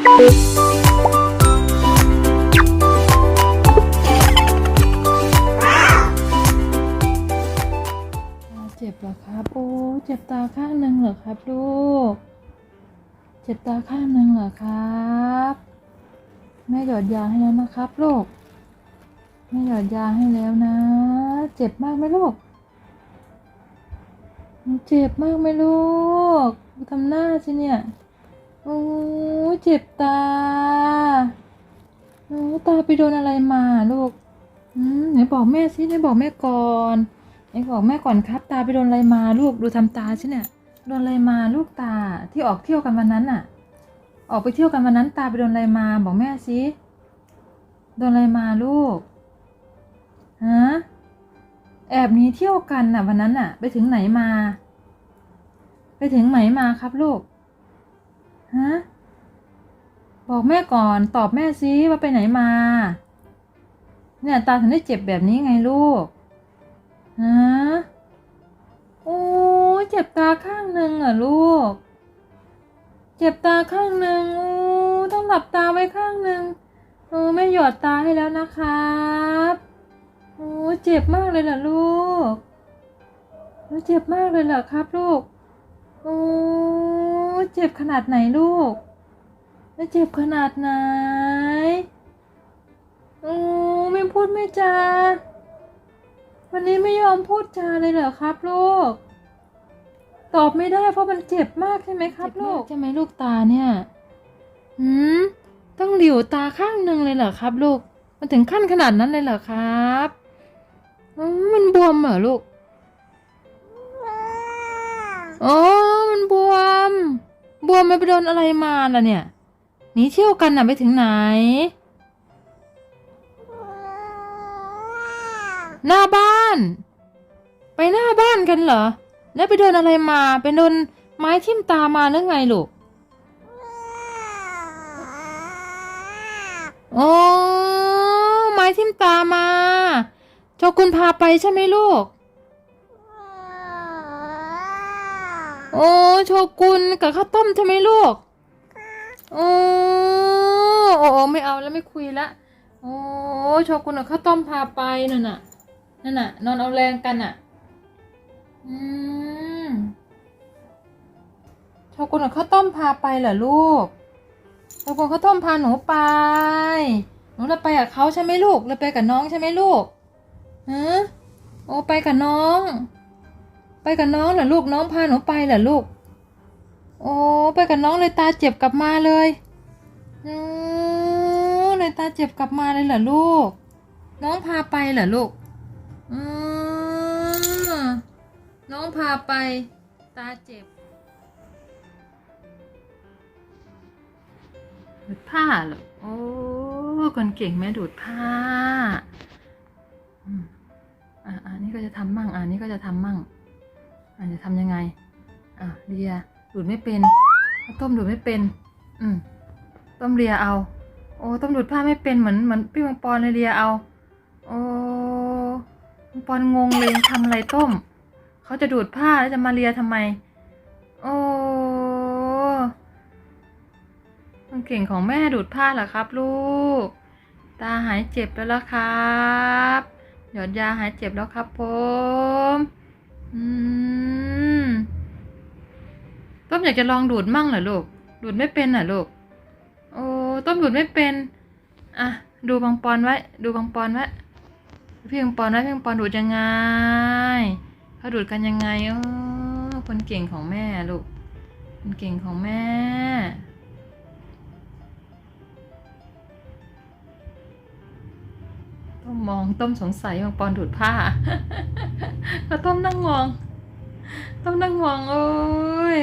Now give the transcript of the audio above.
เจ็บเหรอครับ โอ้ เจ็บตาข้างหนึ่งเหรอครับลูก เจ็บตาข้างหนึ่งเหรอครับแม่หยอดยาให้แล้วนะครับลูกแม่หยอดยาให้แล้วนะ เจ็บมากไหมลูกเจ็บมากไหมลูกทำหน้าสิเนี่ย โอ้เจ็บตาโอ้ตาไปโดนอะไรมาลูกอืมไหนบอกแม่สิไหนบอกแม่ก่อนไหนบอกแม่ก่อนครับ ตาไปโดนอะไรมาลูกดูทำตาสิเนี่ยโดนอะไรมาลูกตาที่ออกเที่ยวกันวันนั้นน่ะ ออกไปเที่ยวกันวันนั้น ตาไปโดนอะไรมา บอกแม่สิโดนอะไรมาลูกฮะแอบหนีเที่ยวกันน่ะวันนั้นน่ะ ไปถึงไหนมา ไปถึงไหนมาครับลูก ฮะ บอกแม่ก่อนตอบแม่สิว่าไปไหนมา เนี่ยตาถึงได้เจ็บแบบนี้ไงลูกฮะโอ้เจ็บตาข้างหนึ่งเหรอลูก เจ็บตาข้างหนึ่งโอ้ต้องหลับตาไว้ข้างหนึ่งโอ้แม่หยอดตาให้แล้วนะครับโอ้เจ็บมากเลยเหรอลูกโอ้เจ็บมากเลยเหรอครับลูกโอ้ เจ็บขนาดไหนลูกแล้วเจ็บขนาดไหนโอ้ไม่พูดไม่จาวันนี้ไม่ยอมพูดจาเลยเหรอครับลูก ตอบไม่ได้เพราะมันเจ็บมากใช่ไหมครับลูกใช่ไหมลูกตาเนี่ยหืมต้องหลิวตาข้างหนึ่งเลยเหรอครับ ลูก มันถึงขั้นขนาดนั้นเลยเหรอครับอืมมันบวมเหรอลูกอ๋อมันบวม บัวมันไปโดนอะไรมาล่ะเนี่ยหนีเที่ยวกันน่ะไปถึงไหน หน้าบ้าน ไปหน้าบ้านกันเหรอ แล้วไปโดนอะไรมาไปโดนไม้ทิ่มตามาหรือไงลูกโอ้ไม้ทิ่มตามาเจ้าคุณพาไปใช่ไหมลูก โอ้โชกุนกับข้าวต้มใช่ไหมลูกโอ้โอ้ไม่เอาแล้วไม่คุยละโอ้โชกุนกับข้าวต้มพาไปนั่นน่ะนั่นน่ะ นอนเอาแรงกันน่ะ อืมโชกุนกับข้าวต้มพาไปเหรอลูกโชกุนข้าวต้มพาหนูไปหนูเราไปกับเขาใช่ไหมลูกเราไปกับน้องใช่ไหมลูกฮะโอ้ไปกับน้อง ไปกับน้องเหรอลูกน้องพาหนูไปเหรอลูก โอ้ไปกับน้องเลยตาเจ็บกลับมาเลยอือเลยตาเจ็บกลับมาเลยเหรอลูก น้องพาไปเหรอลูกอือน้องพาไป ตาเจ็บดูดผ้าเหรอโอ้คนเก่งแม่ดูดผ้าอืมอะอันนี้ก็จะทำมั่งอันนี้ก็จะทำมั่ง อะจะทำยังไง อะเลียดูดไม่เป็นต้มดูดไม่เป็น อืมต้มเลียเอา โอ้ต้มดูดผ้าไม่เป็นเหมือนเหมือนพี่มังปอนเลยเลียเอา โอ้มังปอนงงเลยทำอะไรต้มเขาจะดูดผ้าแล้วจะมาเลียทำไม โอ้มันเก่งของแม่ดูดผ้าเหรอครับ ลูก ตาหายเจ็บแล้วล่ะครับ หยอดยาหายเจ็บแล้วครับผม อืม ต้มอยากจะลองดูดมั่งเหรอลูก ดูดไม่เป็นเหรอลูก โอ้ต้มดูดไม่เป็น อะ ดูบางปอนไว้ ดูบางปอนไว้ พี่บางปอนไว้พี่บางปอนดูดยังไงเขาดูดกันยังไงเออคนเก่งของแม่ลูก คนเก่งของแม่ต้มมองต้มสงสัยบางปอนดูดผ้าก็ต้มนั่งมอง ต้มนั่งมองโอ้ย